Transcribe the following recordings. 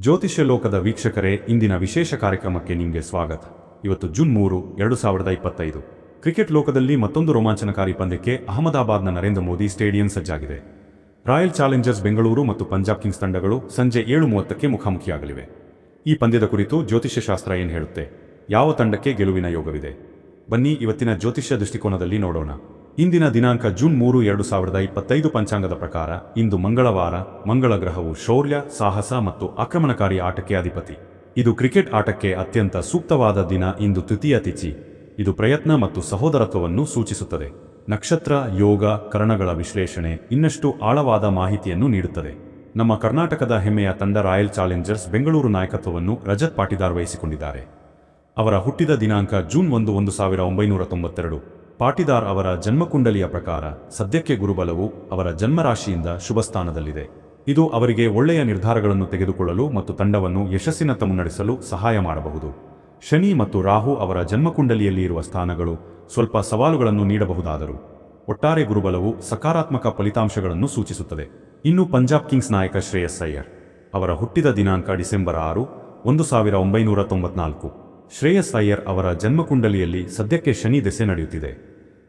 ಜ್ಯೋತಿಷ್ಯ ಲೋಕದ ವೀಕ್ಷಕರೇ, ಇಂದಿನ ವಿಶೇಷ ಕಾರ್ಯಕ್ರಮಕ್ಕೆ ನಿಮಗೆ ಸ್ವಾಗತ. ಇವತ್ತು ಜೂನ್ ಮೂರು, ಎರಡು ಸಾವಿರದ ಇಪ್ಪತ್ತೈದು. ಕ್ರಿಕೆಟ್ ಲೋಕದಲ್ಲಿ ಮತ್ತೊಂದು ರೋಮಾಂಚನಕಾರಿ ಪಂದ್ಯಕ್ಕೆ ಅಹಮದಾಬಾದ್ನ ನರೇಂದ್ರ ಮೋದಿ ಸ್ಟೇಡಿಯಂ ಸಜ್ಜಾಗಿದೆ. ರಾಯಲ್ ಚಾಲೆಂಜರ್ಸ್ ಬೆಂಗಳೂರು ಮತ್ತು ಪಂಜಾಬ್ ಕಿಂಗ್ಸ್ ತಂಡಗಳು ಸಂಜೆ ಏಳು ಮೂವತ್ತಕ್ಕೆ ಮುಖಾಮುಖಿಯಾಗಲಿವೆ. ಈ ಪಂದ್ಯದ ಕುರಿತು ಜ್ಯೋತಿಷ್ಯ ಶಾಸ್ತ್ರ ಏನು ಹೇಳುತ್ತೆ? ಯಾವ ತಂಡಕ್ಕೆ ಗೆಲುವಿನ ಯೋಗವಿದೆ? ಬನ್ನಿ ಇವತ್ತಿನ ಜ್ಯೋತಿಷ್ಯ ದೃಷ್ಟಿಕೋನದಲ್ಲಿ ನೋಡೋಣ. ಇಂದಿನ ದಿನಾಂಕ ಜೂನ್ ಮೂರು, ಎರಡು ಸಾವಿರದ ಇಪ್ಪತ್ತೈದು ಪಂಚಾಂಗದ ಪ್ರಕಾರ ಇಂದು ಮಂಗಳವಾರ, ಮಂಗಳ ಗ್ರಹವು ಶೌರ್ಯ, ಸಾಹಸ ಮತ್ತು ಆಕ್ರಮಣಕಾರಿ ಆಟಕ್ಕೆ ಅಧಿಪತಿ. ಇದು ಕ್ರಿಕೆಟ್ ಆಟಕ್ಕೆ ಅತ್ಯಂತ ಸೂಕ್ತವಾದ ದಿನ ಇಂದು ತೃತೀಯ ತಿಥಿ. ಇದು ಪ್ರಯತ್ನ ಮತ್ತು ಸಹೋದರತ್ವವನ್ನು ಸೂಚಿಸುತ್ತದೆ. ನಕ್ಷತ್ರ, ಯೋಗ, ಕರಣಗಳ ವಿಶ್ಲೇಷಣೆ ಇನ್ನಷ್ಟು ಆಳವಾದ ಮಾಹಿತಿಯನ್ನು ನೀಡುತ್ತದೆ. ನಮ್ಮ ಕರ್ನಾಟಕದ ಹೆಮ್ಮೆಯ ತಂಡ ರಾಯಲ್ ಚಾಲೆಂಜರ್ಸ್ ಬೆಂಗಳೂರು ನಾಯಕತ್ವವನ್ನು ರಜತ್ ಪಾಟಿದಾರ್ ವಹಿಸಿಕೊಂಡಿದ್ದಾರೆ. ಅವರ ಹುಟ್ಟಿದ ದಿನಾಂಕ ಜೂನ್ ಒಂದು ಒಂದು ಸಾವಿರ ಒಂಬೈನೂರ ತೊಂಬತ್ತೆರಡು. ಪಾಟಿದಾರ್ ಅವರ ಜನ್ಮಕುಂಡಲಿಯ ಪ್ರಕಾರ ಸದ್ಯಕ್ಕೆ ಗುರುಬಲವು ಅವರ ಜನ್ಮರಾಶಿಯಿಂದ ಶುಭ ಸ್ಥಾನದಲ್ಲಿದೆ ಇದು ಅವರಿಗೆ ಒಳ್ಳೆಯ ನಿರ್ಧಾರಗಳನ್ನು ತೆಗೆದುಕೊಳ್ಳಲು ಮತ್ತು ತಂಡವನ್ನು ಯಶಸ್ಸಿನತ್ತ ಮುನ್ನಡೆಸಲು ಸಹಾಯ ಮಾಡಬಹುದು. ಶನಿ ಮತ್ತು ರಾಹು ಅವರ ಜನ್ಮಕುಂಡಲಿಯಲ್ಲಿ ಇರುವ ಸ್ಥಾನಗಳು ಸ್ವಲ್ಪ ಸವಾಲುಗಳನ್ನು ನೀಡಬಹುದಾದರೂ. ಒಟ್ಟಾರೆ ಗುರುಬಲವು ಸಕಾರಾತ್ಮಕ ಫಲಿತಾಂಶಗಳನ್ನು ಸೂಚಿಸುತ್ತದೆ. ಇನ್ನು ಪಂಜಾಬ್ ಕಿಂಗ್ಸ್ ನಾಯಕ ಶ್ರೇಯಸ್ ಅಯ್ಯರ್ ಅವರ ಹುಟ್ಟಿದ ದಿನಾಂಕ ಡಿಸೆಂಬರ್ ಆರು, ಒಂದು ಸಾವಿರ ಒಂಬೈನೂರ ತೊಂಬತ್ನಾಲ್ಕು. ಶ್ರೇಯಸ್ ಅಯ್ಯರ್ ಅವರ ಜನ್ಮಕುಂಡಲಿಯಲ್ಲಿ ಸದ್ಯಕ್ಕೆ ಶನಿ ದೆಸೆ ನಡೆಯುತ್ತಿದೆ.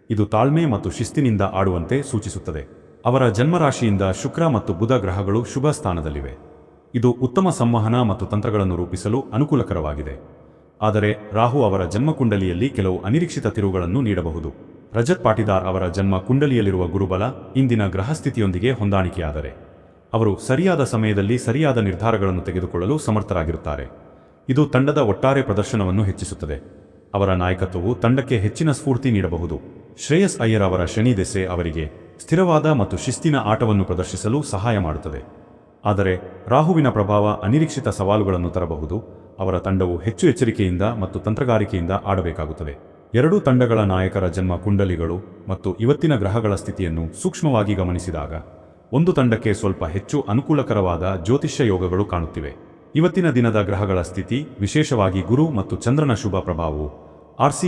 ಇದು ತಾಳ್ಮೆ ಮತ್ತು ಶಿಸ್ತಿನಿಂದ ಆಡುವಂತೆ ಸೂಚಿಸುತ್ತದೆ. ಅವರ ಜನ್ಮರಾಶಿಯಿಂದ ಶುಕ್ರ ಮತ್ತು ಬುಧ ಗ್ರಹಗಳು ಶುಭ ಸ್ಥಾನದಲ್ಲಿವೆ. ಇದು ಉತ್ತಮ ಸಂವಹನ ಮತ್ತು ತಂತ್ರಗಳನ್ನು ರೂಪಿಸಲು ಅನುಕೂಲಕರವಾಗಿದೆ. ಆದರೆ ರಾಹು ಅವರ ಜನ್ಮಕುಂಡಲಿಯಲ್ಲಿ ಕೆಲವು ಅನಿರೀಕ್ಷಿತ ತಿರುವುಗಳನ್ನು ನೀಡಬಹುದು. ರಜತ್ ಪಾಟಿದಾರ್ ಅವರ ಜನ್ಮ ಕುಂಡಲಿಯಲ್ಲಿರುವ ಗುರುಬಲ ಇಂದಿನ ಗ್ರಹಸ್ಥಿತಿಯೊಂದಿಗೆ ಹೊಂದಾಣಿಕೆಯಾದರೆ, ಅವರು ಸರಿಯಾದ ಸಮಯದಲ್ಲಿ ಸರಿಯಾದ ನಿರ್ಧಾರಗಳನ್ನು ತೆಗೆದುಕೊಳ್ಳಲು ಸಮರ್ಥರಾಗಿರುತ್ತಾರೆ. ಇದು ತಂಡದ ಒಟ್ಟಾರೆ ಪ್ರದರ್ಶನವನ್ನು ಹೆಚ್ಚಿಸುತ್ತದೆ. ಅವರ ನಾಯಕತ್ವವು ತಂಡಕ್ಕೆ ಹೆಚ್ಚಿನ ಸ್ಫೂರ್ತಿ ನೀಡಬಹುದು. ಶ್ರೇಯಸ್ ಅಯ್ಯರ್ ಅವರ ಶನಿ ದೆಸೆ ಅವರಿಗೆ ಸ್ಥಿರವಾದ ಮತ್ತು ಶಿಸ್ತಿನ ಆಟವನ್ನು ಪ್ರದರ್ಶಿಸಲು ಸಹಾಯ ಮಾಡುತ್ತದೆ. ಆದರೆ, ರಾಹುವಿನ ಪ್ರಭಾವ ಅನಿರೀಕ್ಷಿತ ಸವಾಲುಗಳನ್ನು ತರಬಹುದು. ಅವರ ತಂಡವು ಹೆಚ್ಚು ಎಚ್ಚರಿಕೆಯಿಂದ ಮತ್ತು ತಂತ್ರಗಾರಿಕೆಯಿಂದ ಆಡಬೇಕಾಗುತ್ತದೆ. ಎರಡೂ ತಂಡಗಳ ನಾಯಕರ ಜನ್ಮ ಕುಂಡಲಿಗಳು ಮತ್ತು ಇವತ್ತಿನ ಗ್ರಹಗಳ ಸ್ಥಿತಿಯನ್ನು ಸೂಕ್ಷ್ಮವಾಗಿ ಗಮನಿಸಿದಾಗ, ಒಂದು ತಂಡಕ್ಕೆ ಸ್ವಲ್ಪ ಹೆಚ್ಚು ಅನುಕೂಲಕರವಾದ ಜ್ಯೋತಿಷ್ಯ ಯೋಗಗಳು ಕಾಣುತ್ತಿವೆ. ಇವತ್ತಿನ ದಿನದ ಗ್ರಹಗಳ ಸ್ಥಿತಿ, ವಿಶೇಷವಾಗಿ ಗುರು ಮತ್ತು ಚಂದ್ರನ ಶುಭ ಪ್ರಭಾವವು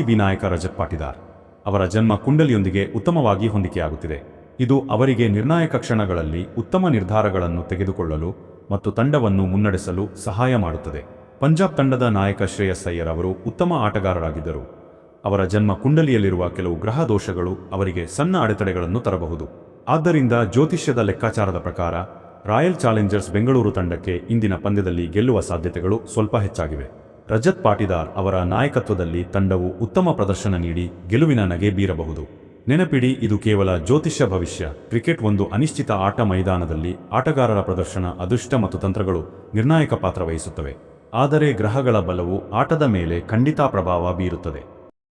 ಬಿ ನಾಯಕ ರಜತ್ ಪಾಟಿದಾರ್ ಅವರ ಜನ್ಮ ಕುಂಡಲಿಯೊಂದಿಗೆ ಉತ್ತಮವಾಗಿ ಹೊಂದಿಕೆಯಾಗುತ್ತಿದೆ. ಇದು ಅವರಿಗೆ ನಿರ್ಣಾಯಕ ಕ್ಷಣಗಳಲ್ಲಿ ಉತ್ತಮ ನಿರ್ಧಾರಗಳನ್ನು ತೆಗೆದುಕೊಳ್ಳಲು ಮತ್ತು ತಂಡವನ್ನು ಮುನ್ನಡೆಸಲು ಸಹಾಯ ಮಾಡುತ್ತದೆ. ಪಂಜಾಬ್ ತಂಡದ ನಾಯಕ ಶ್ರೇಯಸ್ ಅಯ್ಯರ್ ಅವರು ಉತ್ತಮ ಆಟಗಾರರಾಗಿದ್ದರು. ಅವರ ಜನ್ಮ ಕುಂಡಲಿಯಲ್ಲಿರುವ ಕೆಲವು ಗ್ರಹ ದೋಷಗಳು ಅವರಿಗೆ ಸಣ್ಣ ಅಡೆತಡೆಗಳನ್ನು ತರಬಹುದು. ಆದ್ದರಿಂದ ಜ್ಯೋತಿಷ್ಯದ ಲೆಕ್ಕಾಚಾರದ ಪ್ರಕಾರ ರಾಯಲ್ ಚಾಲೆಂಜರ್ಸ್ ಬೆಂಗಳೂರು ತಂಡಕ್ಕೆ ಇಂದಿನ ಪಂದ್ಯದಲ್ಲಿ ಗೆಲ್ಲುವ ಸಾಧ್ಯತೆಗಳು ಸ್ವಲ್ಪ ಹೆಚ್ಚಾಗಿವೆ. ರಜತ್ ಪಾಟಿದಾರ್ ಅವರ ನಾಯಕತ್ವದಲ್ಲಿ ತಂಡವು ಉತ್ತಮ ಪ್ರದರ್ಶನ ನೀಡಿ ಗೆಲುವಿನ ನಗೆ ಬೀರಬಹುದು. ನೆನಪಿಡಿ, ಇದು ಕೇವಲ ಜ್ಯೋತಿಷ್ಯ ಭವಿಷ್ಯ. ಕ್ರಿಕೆಟ್ ಒಂದು ಅನಿಶ್ಚಿತ ಆಟ ಮೈದಾನದಲ್ಲಿ ಆಟಗಾರರ ಪ್ರದರ್ಶನ, ಅದೃಷ್ಟ ಮತ್ತು ತಂತ್ರಗಳು ನಿರ್ಣಾಯಕ ಪಾತ್ರ ವಹಿಸುತ್ತವೆ. ಆದರೆ ಗ್ರಹಗಳ ಬಲವು ಆಟದ ಮೇಲೆ ಖಂಡಿತ ಪ್ರಭಾವ ಬೀರುತ್ತದೆ.